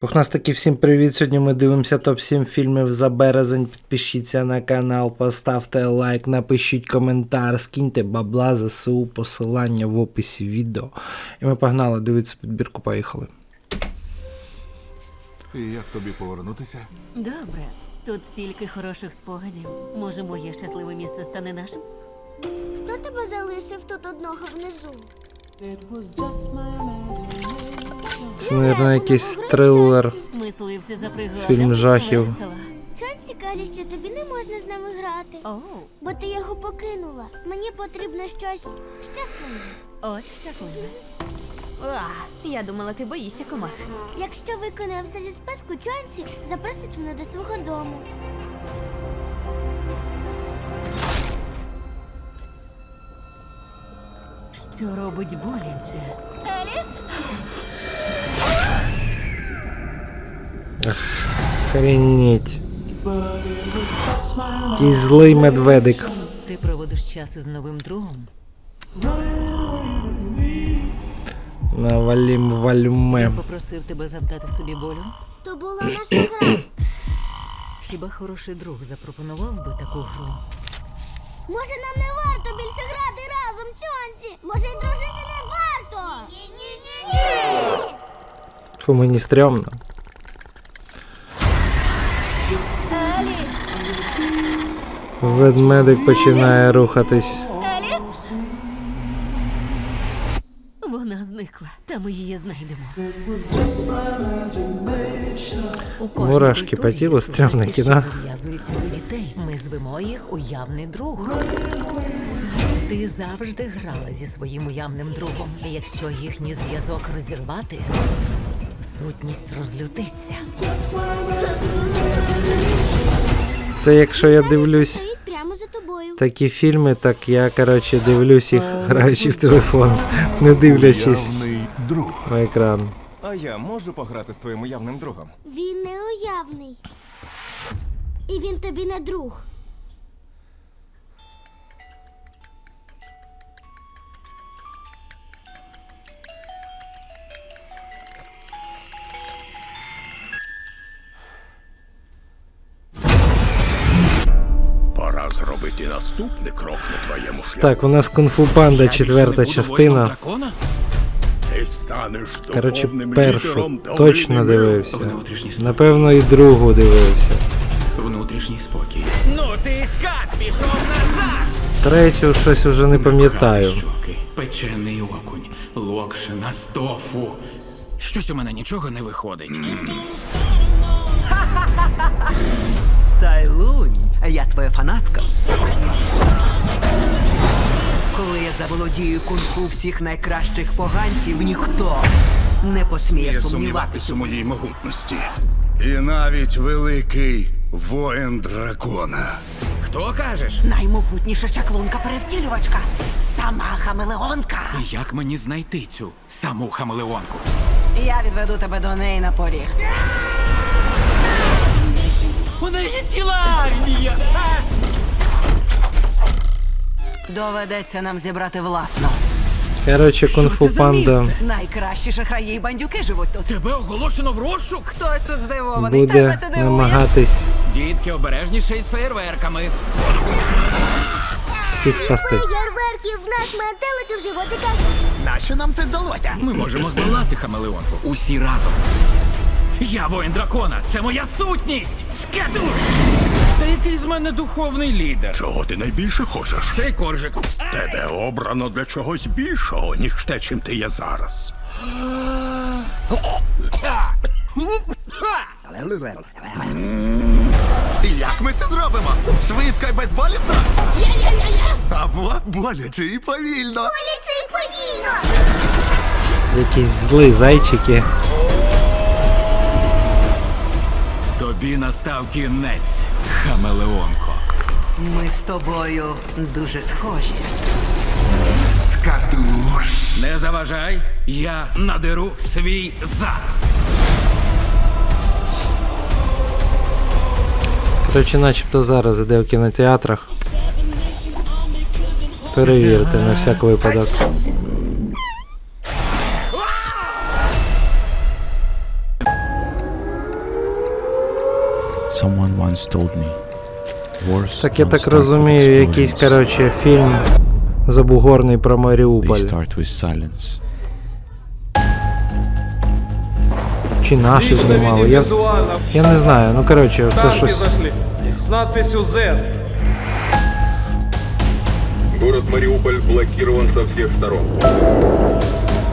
Пухнастики, всім привіт! Сьогодні ми дивимося топ-7 фільмів за березень. Підпишіться на канал, поставте лайк, напишіть коментар, скиньте бабла ЗСУ, посилання в описі відео. І ми погнали, дивитися підбірку, поїхали. І як тобі повернутися? Добре, тут стільки хороших спогадів. Може, моє щасливе місце стане нашим? Хто тебе залишив тут одного внизу? Це, мабуть, якийсь трилер. Мисливці за пригодами. Фільм жахів. Весело. Чонсі каже, що тобі не можна з нами грати, Оу, бо ти його покинула. Мені потрібно щось щасливе. ось щасливе. А, я думала, ти боїшся комах. Якщо виконаю все зі списку, Чонсі запросить мене до свого дому. Що робить боляче? Охренеть. Якийсь злий медведик. Ти проводиш час із новим другом? Навалім Я попросив тебе завдати собі болю. То була наша гра. Хіба хороший друг запропонував би таку гру? Може, нам не варто більше грати разом, Чонсі? Може, й дружити не варто? Ні-ні-ні-ні! Фу, мені стрьомно. Ведмедик починає рухатись. Вона зникла, та ми її знайдемо. У кожній Мурашки культурі по тілу, є стрьомне сутності, кіно. що Прив'язуються до дітей. Ми звемо їх уявний друг. Ти завжди грала зі своїм уявним другом. Якщо їхній зв'язок розірвати, сутність розлютиться. Це якщо я дивлюсь тобою. такі фільми, так я коротше дивлюсь їх, граючи в телефон, не дивлячись друг. на екран. А я можу пограти з твоїм уявним другом? Він не уявний. І він тобі не друг. Наступний крок на твоєму шляху. Так, у нас кунг-фу панда, четверта частина. Ти станеш Коротше, першу точно дивився. Напевно, і другу дивився. Внутрішній спокій. Третю щось уже не пам'ятаю. Печений окунь, локшина з тофу. Щось у мене нічого не виходить. Тайлунь, я твоя фанатка. Коли я заволодію кунг-фу всіх найкращих поганців, ніхто не посміє сумніватися. сумніватись у моїй могутності. І навіть великий воїн дракона. Хто кажеш? Наймогутніша чаклунка перевтілювачка. Сама хамелеонка. І як мені знайти цю саму хамелеонку? Я відведу тебе до неї на поріг. У неї ціла армія. Доведеться нам зібрати власну. Коротше, Що кунг-фу панда? Найкращі шахраї і бандюки живуть тут. Тебе оголошено в розшук? Хтось тут здивований. Тебе це дивує. намагатись Дітки обережніше із феєрверками. всіх спасти. Ярверків в нас метелики в животиках. Нащо нам це здалося? Ми можемо здолати хамелеонку. Усі разом. Я воїн дракона, це моя сутність! Скедуш! Та який з мене духовний лідер? Чого ти найбільше хочеш? Цей коржик. Тебе обрано для чогось більшого, ніж те, чим ти є зараз. Як ми це зробимо? Швидко і безболісно? Або боляче і повільно. Поліцей повільно! Якісь зли зайчики. Тобі настав кінець, хамелеонко. Ми з тобою дуже схожі. Скадуш. Не заважай, я надеру свій зад. Коротше, начебто зараз іде в кінотеатрах. Перевірте на всяк випадок. Так я так розумію, якийсь, коротше, фільм забугорний про Маріуполь. start with silence. Чи наші знімали. Я, я не знаю, ну коротше, це щось. С надписью Z. Город Мариуполь блокирован со всех сторон.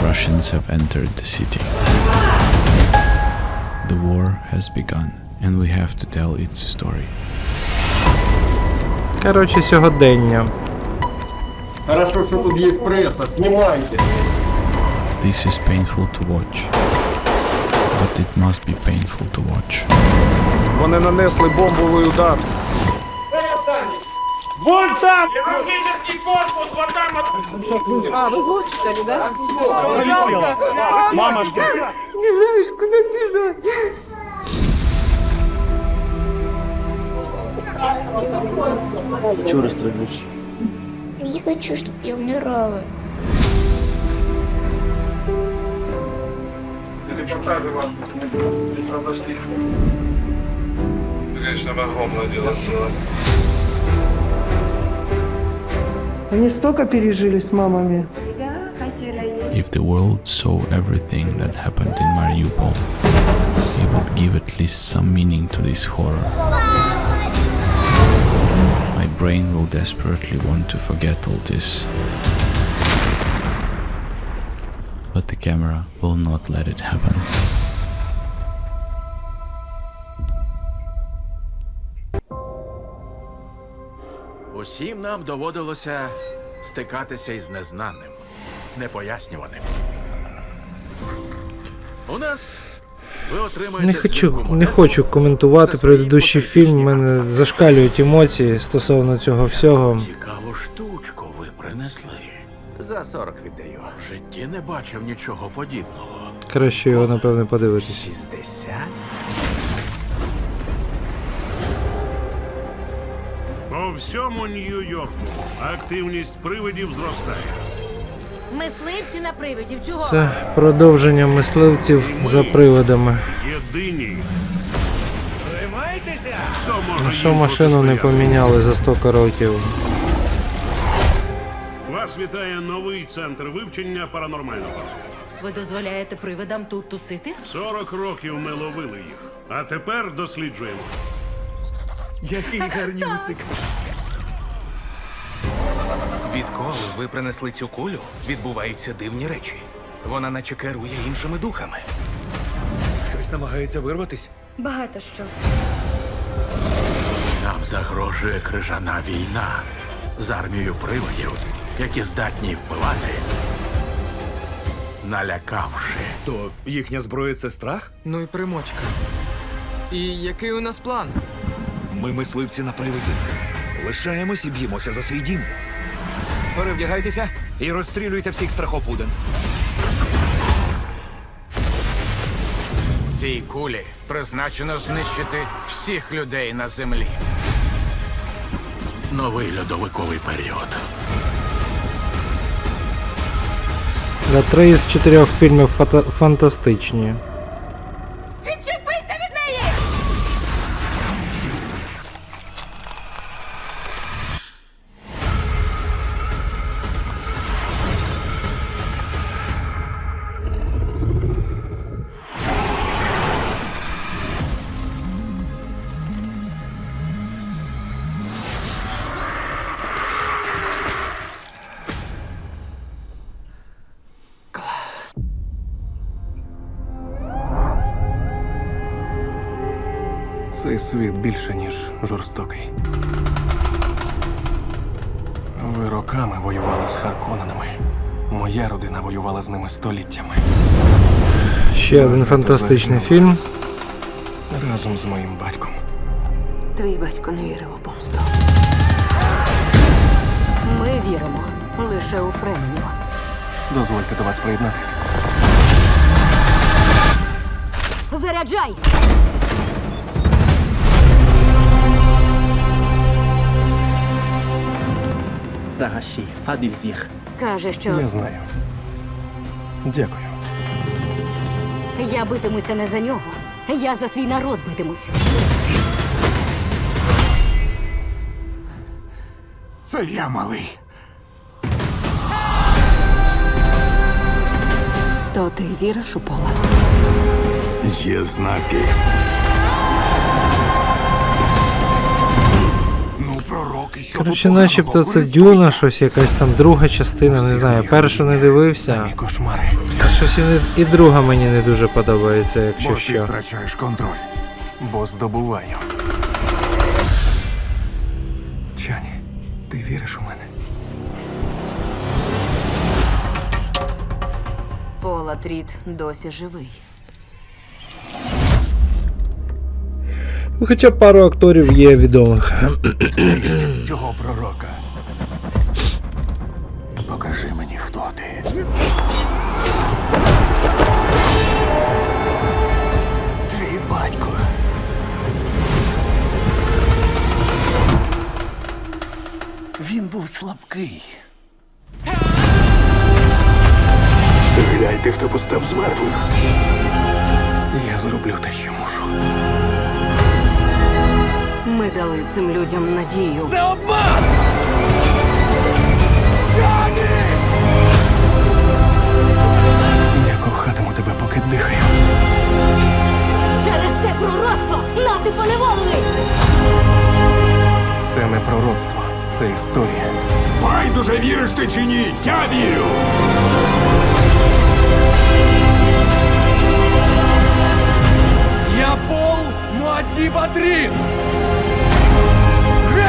Russians have entered the city. The war has begun, and we have to tell its story. Коротше, сьогодення. Хорошо, что тут есть пресса. Снимайте. This is painful to watch. But it must be painful to watch. Вони нанесли бомбовий удар. Вон там! Хирургический корпус, вот там! А, ви госпіталі, да? Мамочка! Не хочу, чтобы я умирала. Репортажи ваши не разошлись. Конечно, огромное дело. Они столько пережили с мамами. If the world saw everything that happened in Mariupol, it would give at least some meaning to this horror. My brain will desperately want to forget all this. But the camera will not let it happen. Усім нам доводилося стикатися із незнаним, непояснюваним. У нас ви отримаєте Не хочу, не хочу коментувати предыдущий фільм. Мене зашкалюють емоції стосовно цього всього. Цікаву штучку ви принесли. За 40 віддаю. В житті не бачив нічого подібного. Краще його, напевне, подивитись. 60? По всьому Нью-Йорку активність привидів зростає. Мисливці на привидів, чого? Це продовження мисливців за приводами. Єдині. Хто може А що їм машину не протистояти? поміняли за 100 років? Вас вітає новий центр вивчення паранормального. Ви дозволяєте привидам тут тусити? 40 років ми ловили їх. А тепер досліджуємо. Який гарнюсик. Відколи ви принесли цю кулю, відбуваються дивні речі. Вона наче керує іншими духами. Щось намагається вирватись. Багато що. Нам загрожує крижана війна з армією привидів, які здатні вбивати, налякавши. То їхня зброя це страх? Ну і примочка. І який у нас план? Ми мисливці на привидів. Лишаємось і б'ємося за свій дім. Перевдягайтеся і розстрілюйте всіх страхопуден. Цій кулі призначено знищити всіх людей на землі. Новий льодовиковий період. За три із чотирьох фільмів фата- фантастичні. Цей світ більше, ніж жорстокий. Ви роками воювали з Харконанами. Моя родина воювала з ними століттями. Ще один фантастичний фільм. Разом з моїм батьком. Твій батько не вірив у помсту. Ми віримо лише у Фременів. Дозвольте до вас приєднатися. Заряджай! Тагаші, Фадільзіх. Каже, що Я знаю. Дякую. я битимуся не за нього. Я за свій народ битимуся. Це я малий. То ти віриш у пола? Є знаки. Коротше, начебто це Дюна, щось якась там друга частина, не знаю. Першу не дивився. Кошмари. Щось і, не, і друга мені не дуже подобається, Бо якщо ти що. втрачаєш контроль. Бо здобуваю. Чані, ти віриш у мене? Пола Тріт досі живий. Хоча пару акторів є відомих. Цього пророка. Покажи мені, хто ти. Твій батько. Він був слабкий. Гляньте, хто постав з мертвих. Я зроблю те, що мушу. Ми дали цим людям надію. Це обман! Я кохатиму тебе, поки дихаю. Через це пророцтво нас і поневолили! Це не пророцтво, це історія. Байдуже віриш ти чи ні? Я вірю! Я Пол Муаддіб Адрін!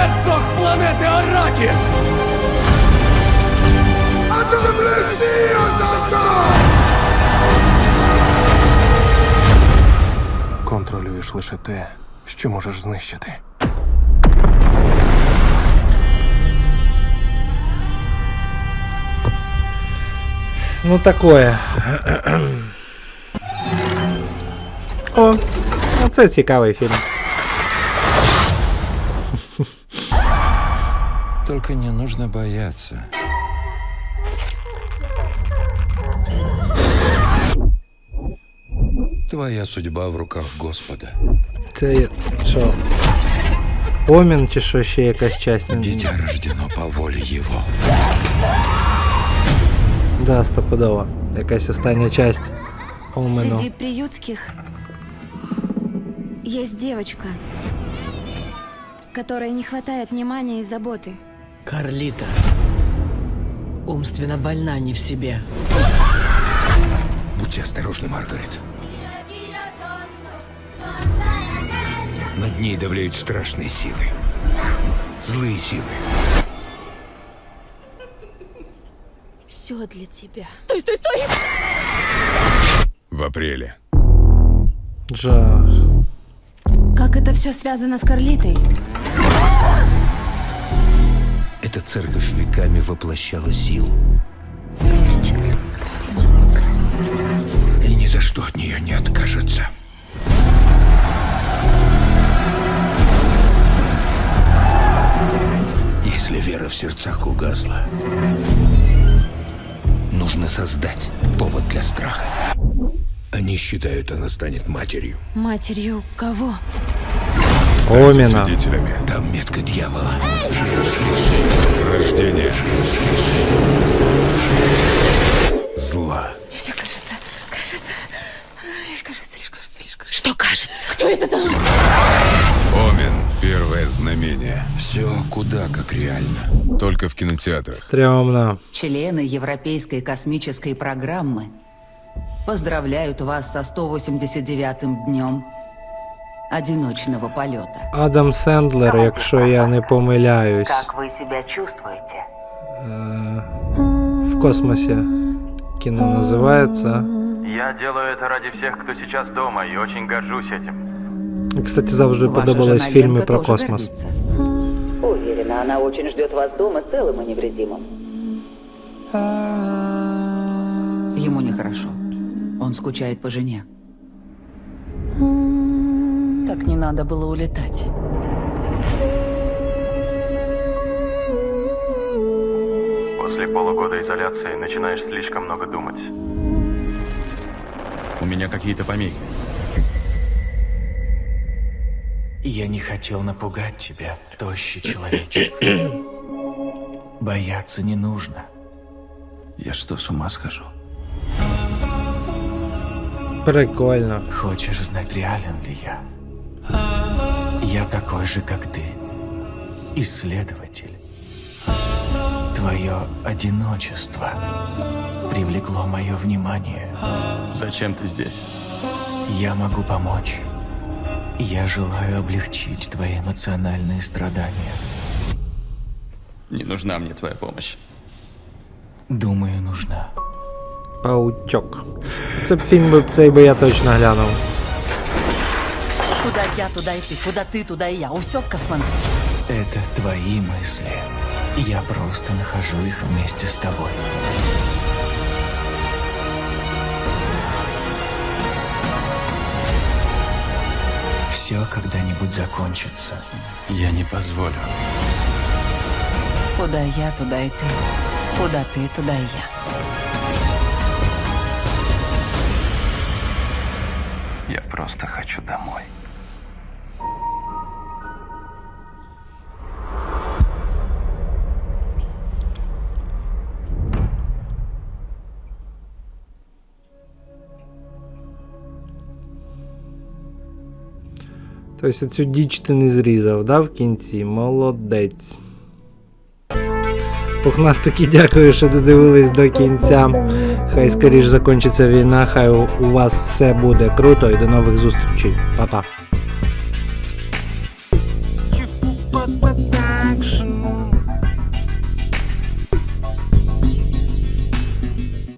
Герцог планети Аракіс! Контролюєш лише те, що можеш знищити. Ну такое. О, оце цікавий фільм. Только не нужно бояться. Твоя судьба в руках Господа. Це є- що? Омін чи що ще якась часть? Дитя рождено по воле Его. Да, стопудово. Якась остання часть Омену. Среди приютских есть девочка, которой не хватает внимания и заботы. Карлита. Умственно больна не в себе. Будьте осторожны, Маргарет. Над ней давляют страшные силы. Злые силы. Все для тебя. Стой, стой, стой! В апреле. Жах. Как это все связано с Карлитой? Эта церковь веками воплощала силу. И ни за что от нее не откажется. Если вера в сердцах угасла, нужно создать повод для страха. Они считают, она станет матерью. Матерью кого? Оміна. Свидетелями. Там метка дьявола. Рождение. Зла. Все кажется, кажется, лишь кажется, лишь кажется, лишь кажется. Что кажется? Кто это там? Омен. Первое знамение. Все куда как реально. Только в кинотеатрах. Стрьомно. Члены Европейской космической программы поздравляют вас со 189-м днем одиночного полета. Адам Сендлер, якщо я не помиляюсь. Как вы себя чувствуете? Е, В космосі. Кіно називається. Я делаю это ради всех, кто сейчас дома, и очень горжусь этим. Кстати, завжди Ваша подобались жена фільми Ленка про тоже космос. гордится. Уверена, она очень ждет вас дома целым и невредимым. Ему нехорошо. Он скучает по жене. Так не надо было улетать. После полугода изоляции начинаешь слишком много думать. У меня какие-то помехи. Я не хотел напугать тебя, тощий человечек. Бояться не нужно. Я что, с ума схожу? Прикольно. Хочешь знать, реален ли я? Я такой же, как ты. Исследователь. Твое одиночество привлекло мое внимание. Зачем ты здесь? Я могу помочь. Я желаю облегчить твои эмоциональные страдания. Не нужна мне твоя помощь. Думаю, нужна. Паучок. Це б фільм би цей би я точно глянув. Куда я, туда и ты. Куда ты, туда и я. Усек космонавт. Это твои мысли. Я просто нахожу их вместе с тобой. Все когда-нибудь закончится. Я не позволю. Куда я, туда и ты. Куда ты, туда и я. Я просто хочу домой. Тобто цю діч ти не зрізав, да, в кінці? Молодець. Пухнастики, дякую, що додивились до кінця. Хай скоріш закінчиться війна, хай у вас все буде круто і до нових зустрічей. Па-па.